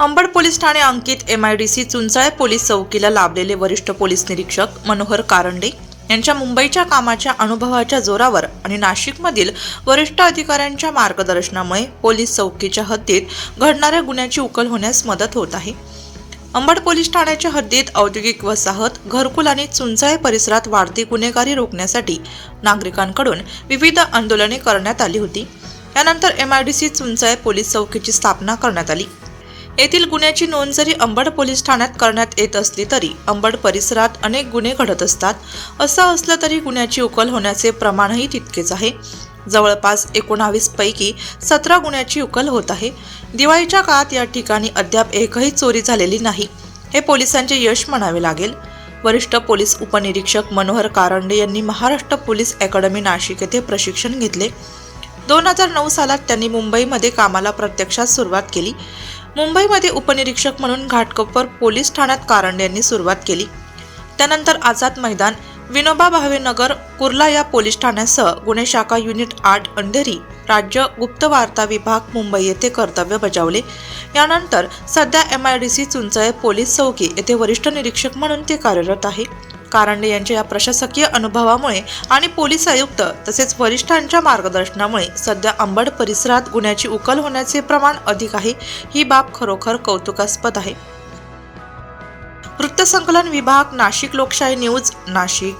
Ambad police ठाणे अंकित M I D C Chunchale police चौकीला लाभलेले वरिष्ठ पोलीस निरीक्षक मनोहर कारंडे यांच्या मुंबईच्या कामाच्या अनुभवाच्या जोरावर आणि नाशिकमधील वरिष्ठ अधिकाऱ्यांच्या मार्गदर्शनामुळे पोलीस चौकीच्या हद्दीत घडणाऱ्या गुन्ह्याची उकल होण्यास मदत होत आहे. अंबड पोलीस ठाण्याच्या हद्दीत औद्योगिक वसाहत घरकुल आणि चुंचाळे परिसरात वाढती गुन्हेगारी रोखण्यासाठी नागरिकांकडून विविध आंदोलने करण्यात आली होती. यानंतर सी चुंचाळे पोलीस चौकीची स्थापना करण्यात आली. येथील गुन्ह्याची नोंद जरी अंबड पोलीस ठाण्यात करण्यात येत असली तरी अंबड परिसरात अनेक गुन्हे घडत असतात. असं असलं तरी गुन्ह्याची उकल होण्याचे प्रमाणही तितकेच आहे. जवळपास एकोणावीस पैकी सतरा गुन्ह्याची उकल होत आहे. दिवाळीच्या काळात या ठिकाणी अद्याप एकही चोरी झालेली नाही हे पोलिसांचे यश म्हणावे लागेल. वरिष्ठ पोलीस उपनिरीक्षक मनोहर कारंडे यांनी महाराष्ट्र पोलीस अकॅडमी नाशिक येथे प्रशिक्षण घेतले. दोन हजार नऊ सालात त्यांनी मुंबईमध्ये कामाला प्रत्यक्षात सुरुवात केली. मुंबईमध्ये उपनिरीक्षक म्हणून घाटकोपर पोलीस ठाण्यात कारंडे यांनी सुरुवात केली. त्यानंतर आझाद मैदान विनोबा भावे नगर कुर्ला या पोलीस ठाण्यासह गुन्हे शाखा युनिट आठ अंधेरी राज्य गुप्त वार्ता विभाग मुंबई येथे कर्तव्य बजावले. यानंतर सध्या M I D C Chunchale police चौकी येथे वरिष्ठ निरीक्षक म्हणून ते कार्यरत आहे. कारंडे यांच्या या प्रशासकीय अनुभवामुळे आणि पोलीस आयुक्त तसेच वरिष्ठांच्या मार्गदर्शनामुळे सध्या अंबड परिसरात गुन्ह्याची उकल होण्याचे प्रमाण अधिक आहे. ही बाब खरोखर कौतुकास्पद आहे. वृत्तसंकलन विभाग नाशिक लोकशाही न्यूज नाशिक.